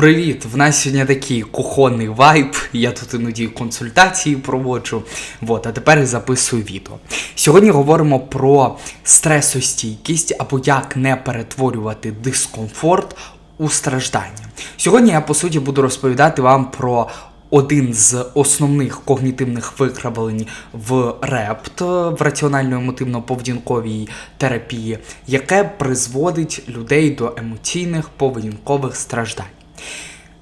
Привіт! В нас сьогодні такий кухонний вайб. Я тут іноді консультації проводжу. Вот, а тепер записую відео. Сьогодні говоримо про стресостійкість або як не перетворювати дискомфорт у страждання. Сьогодні я по суті буду розповідати вам про один з основних когнітивних викривлень в РЕПТ в раціонально-емотивно-поведінковій терапії, яке призводить людей до емоційних поведінкових страждань.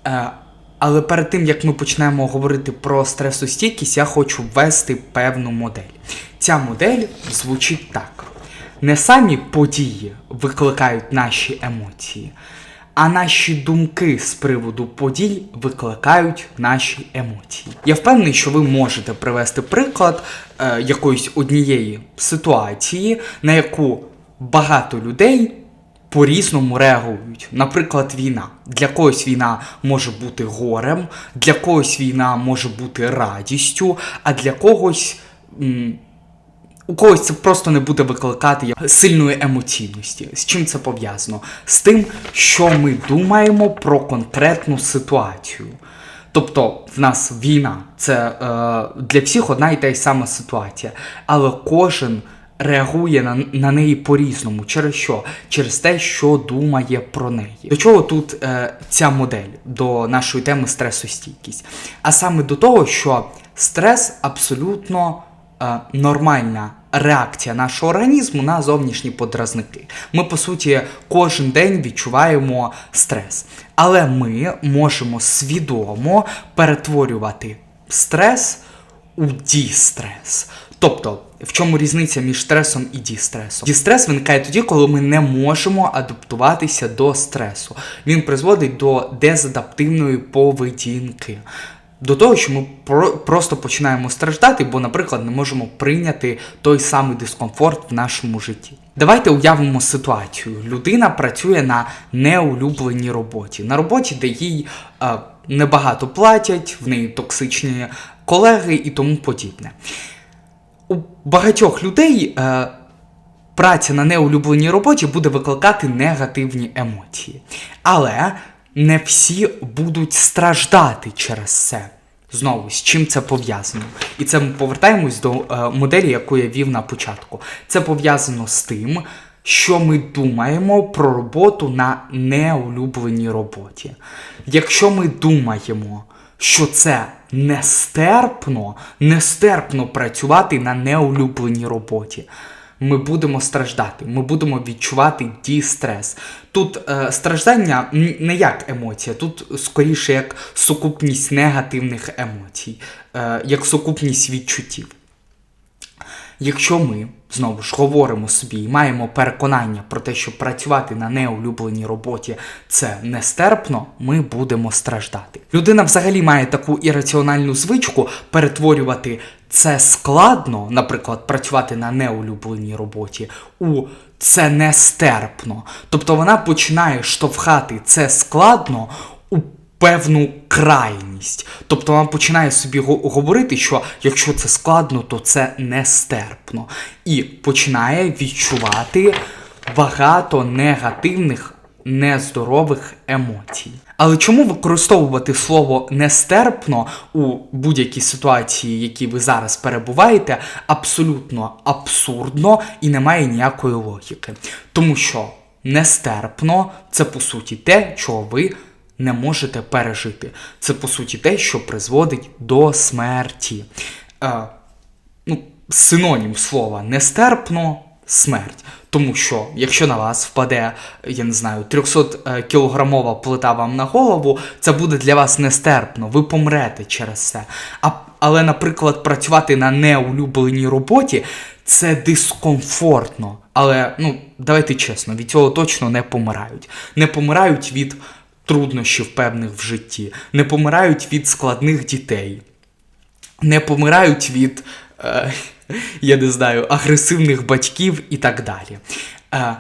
Е, Але перед тим як ми почнемо говорити про стресостійкість, я хочу ввести певну модель. Ця модель звучить так: не самі події викликають наші емоції, а наші думки з приводу подій викликають наші емоції. Я впевнений, що ви можете привести приклад е, якоїсь однієї ситуації, на яку багато людей по-різному реагують. Наприклад, війна. Для когось війна може бути горем, для когось війна може бути радістю, а для когось. у когось це просто не буде викликати сильної емоційності. З чим це пов'язано? З тим, що ми думаємо про конкретну ситуацію. Тобто в нас війна це е, для всіх одна і та й сама ситуація, але кожен реагує на, на неї по-різному. Через що? Через те, що думає про неї. До чого тут е, ця модель до нашої теми стресостійкість? А саме до того, що стрес абсолютно е, нормальна реакція нашого організму на зовнішні подразники. Ми, по суті, кожен день відчуваємо стрес. Але ми можемо свідомо перетворювати стрес у дістрес. Тобто, в чому різниця між стресом і дістресом? Дістрес виникає тоді, коли ми не можемо адаптуватися до стресу. Він призводить до дезадаптивної поведінки. До того, що ми про- просто починаємо страждати, бо, наприклад, не можемо прийняти той самий дискомфорт в нашому житті. Давайте уявимо ситуацію. Людина працює на неулюбленій роботі, на роботі, де їй е, небагато платять, в неї токсичні колеги і тому подібне. У багатьох людей е, праця на неулюбленій роботі буде викликати негативні емоції. Але не всі будуть страждати через це. Знову, з чим це пов'язано? І це ми повертаємось до е, моделі, яку я вів на початку. Це пов'язано з тим, що ми думаємо про роботу на неулюбленій роботі. Якщо ми думаємо, що це нестерпно, нестерпно працювати на неулюбленій роботі. Ми будемо страждати, ми будемо відчувати дістрес. Тут е, страждання не як емоція, тут скоріше як сукупність негативних емоцій, е, як сукупність відчуттів. Якщо ми знову ж говоримо собі і маємо переконання про те, що працювати на неулюбленій роботі це нестерпно, ми будемо страждати. Людина взагалі має таку ірраціональну звичку перетворювати це складно, наприклад, працювати на неулюбленій роботі, у це нестерпно. Тобто вона починає штовхати це складно певну крайність. Тобто вона починає собі говорити, що якщо це складно, то це нестерпно. І починає відчувати багато негативних, нездорових емоцій. Але чому використовувати слово нестерпно у будь-якій ситуації, в якій ви зараз перебуваєте, абсолютно абсурдно і немає ніякої логіки? Тому що нестерпно це по суті те, чого ви не можете пережити. Це по суті те, що призводить до смерті. Е, ну, синонім слова нестерпно смерть. Тому що, якщо на вас впаде, я не знаю, 300 кілограмова плита вам на голову, це буде для вас нестерпно, ви помрете через це. А, але, наприклад, працювати на неулюбленій роботі це дискомфортно. Але ну, давайте чесно, від цього точно не помирають. Не помирають від труднощів певних в житті, не помирають від складних дітей не помирають від, е, я не знаю, агресивних батьків і так далі. Е,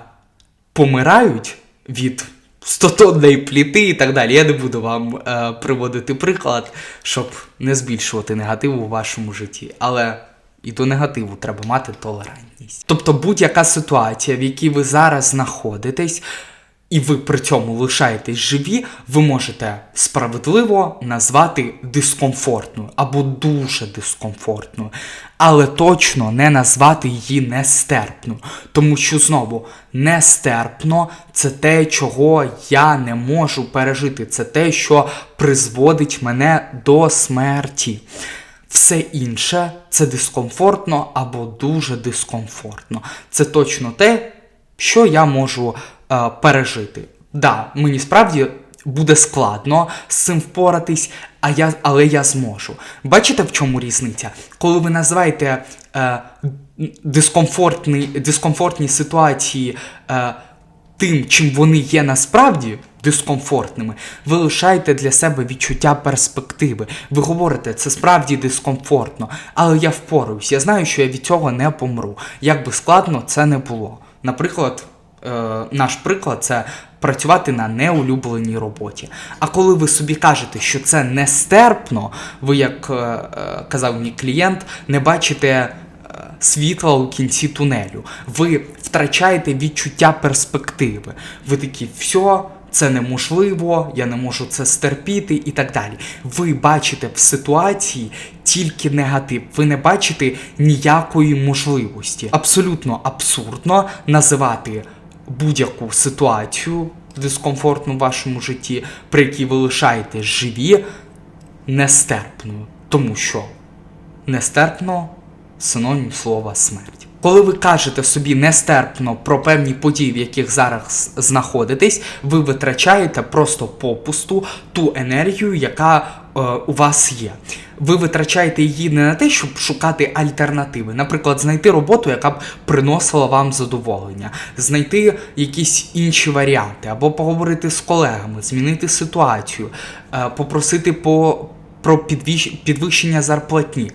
помирають від стотонної пліти і так далі. Я не буду вам е, приводити приклад, щоб не збільшувати негативу у вашому житті. Але і до негативу треба мати толерантність. Тобто будь-яка ситуація, в якій ви зараз знаходитесь, і ви при цьому лишаєтесь живі, ви можете справедливо назвати дискомфортною або дуже дискомфортною, але точно не назвати її нестерпною. Тому що знову нестерпно це те, чого я не можу пережити. Це те, що призводить мене до смерті. Все інше це дискомфортно або дуже дискомфортно. Це точно те, що я можу е, пережити. Да, мені справді буде складно з цим впоратись, а я, але я зможу. Бачите, в чому різниця? Коли ви називаєте е, дискомфортні, дискомфортні ситуації е, тим, чим вони є насправді дискомфортними, ви лишаєте для себе відчуття перспективи. Ви говорите, це справді дискомфортно, але я впораюсь. Я знаю, що я від цього не помру. Як би складно це не було. Наприклад, наш приклад це працювати на неулюбленій роботі. А коли ви собі кажете, що це нестерпно, ви, як е, е, казав мій клієнт, не бачите е, світла у кінці тунелю. Ви втрачаєте відчуття перспективи. Ви такі, все, це неможливо, я не можу це стерпіти і так далі. Ви бачите в ситуації тільки негатив. Ви не бачите ніякої можливості. Абсолютно абсурдно називати будь-яку ситуацію дискомфортну в вашому житті, при якій ви лишаєтесь живі, нестерпною. Тому що нестерпно синонім слова смерть. Коли ви кажете собі нестерпно про певні події, в яких зараз знаходитесь, ви витрачаєте просто попусту ту енергію, яка е, у вас є. Ви витрачаєте її не на те, щоб шукати альтернативи, наприклад, знайти роботу, яка б приносила вам задоволення, знайти якісь інші варіанти, або поговорити з колегами, змінити ситуацію, е, попросити по, про підвищ- підвищення зарплатні.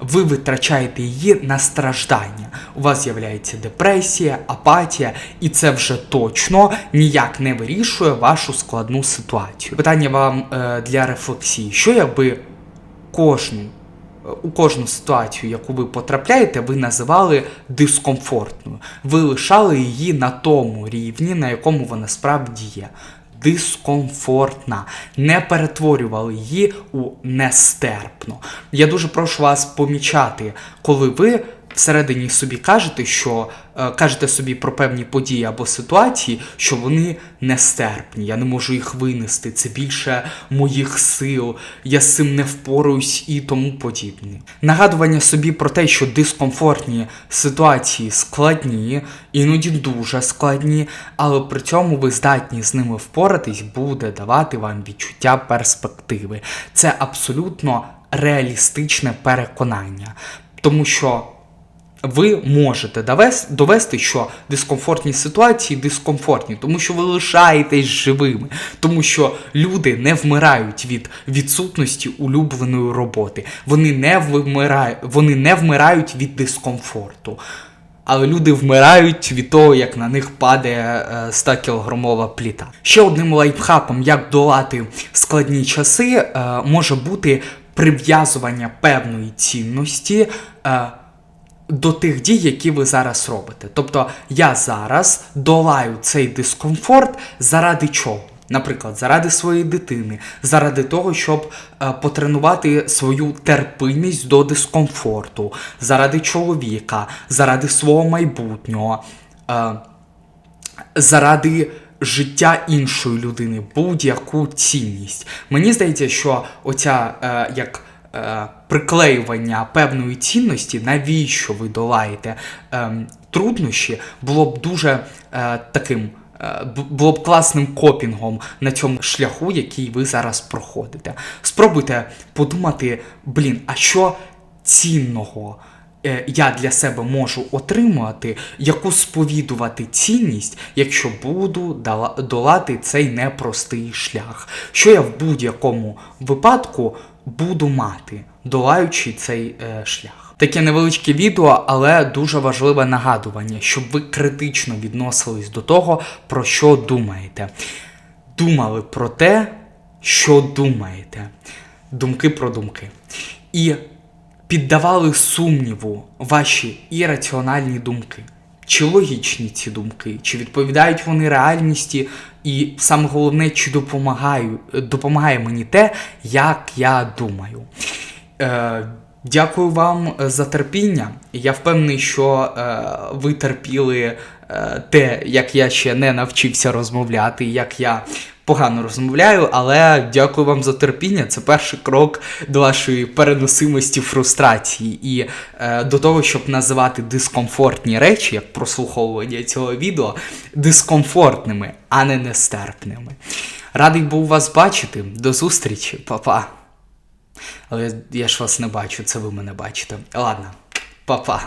Ви витрачаєте її на страждання. У вас з'являється депресія, апатія, і це вже точно ніяк не вирішує вашу складну ситуацію. Питання вам е, для рефлексії: що якби кожну. е, У кожну ситуацію, яку ви потрапляєте, ви називали дискомфортною. Ви лишали її на тому рівні, на якому вона справді є. Дискомфортна, не перетворювали її у нестерпно. Я дуже прошу вас помічати, коли ви всередині собі кажете, що е, кажете собі про певні події або ситуації, що вони нестерпні. Я не можу їх винести. Це більше моїх сил, я з цим не впораюсь і тому подібне. Нагадування собі про те, що дискомфортні ситуації складні, іноді дуже складні, але при цьому ви здатні з ними впоратись, буде давати вам відчуття перспективи. Це абсолютно реалістичне переконання, тому що ви можете довести, що дискомфортні ситуації дискомфортні, тому що ви лишаєтесь живими, тому що люди не вмирають від відсутності улюбленої роботи. Вони не вмирають, вони не вмирають від дискомфорту. Але люди вмирають від того, як на них падає е, 100 кілограмова пліта. Ще одним лайфхаком, як долати складні часи, е, може бути прив'язування певної цінності. До тих дій, які ви зараз робите. Тобто я зараз долаю цей дискомфорт заради чого? Наприклад, заради своєї дитини, заради того, щоб е, потренувати свою терпимість до дискомфорту, заради чоловіка, заради свого майбутнього, е, заради життя іншої людини, будь-яку цінність. Мені здається, що оця е, як е, приклеювання певної цінності, навіщо ви долаєте е, труднощі, було б дуже е, таким. е, Було б класним копінгом на цьому шляху, який ви зараз проходите. Спробуйте подумати, блін, а що цінного я для себе можу отримувати, яку сповідувати цінність, якщо буду долати цей непростий шлях. Що я в будь-якому випадку буду мати, долаючи цей е, шлях. Таке невеличке відео, але дуже важливе нагадування, щоб ви критично відносились до того, про що думаєте. Думали про те, що думаєте. Думки про думки. І піддавали сумніву ваші ірраціональні думки. чи логічні ці думки, чи відповідають вони реальності, і саме головне, чи допомагаю, допомагає мені те, як я думаю. Е, дякую вам за терпіння. Я впевнений, що е, ви терпіли е, те, як я ще не навчився розмовляти, як я погано розмовляю, але дякую вам за терпіння. Це перший крок до вашої переносимості фрустрації і е, до того, щоб називати дискомфортні речі, як прослуховування цього відео, дискомфортними, а не нестерпними. Радий був вас бачити. До зустрічі, па-па. Але я ж вас не бачу, це ви мене бачите. Ладно, па-па.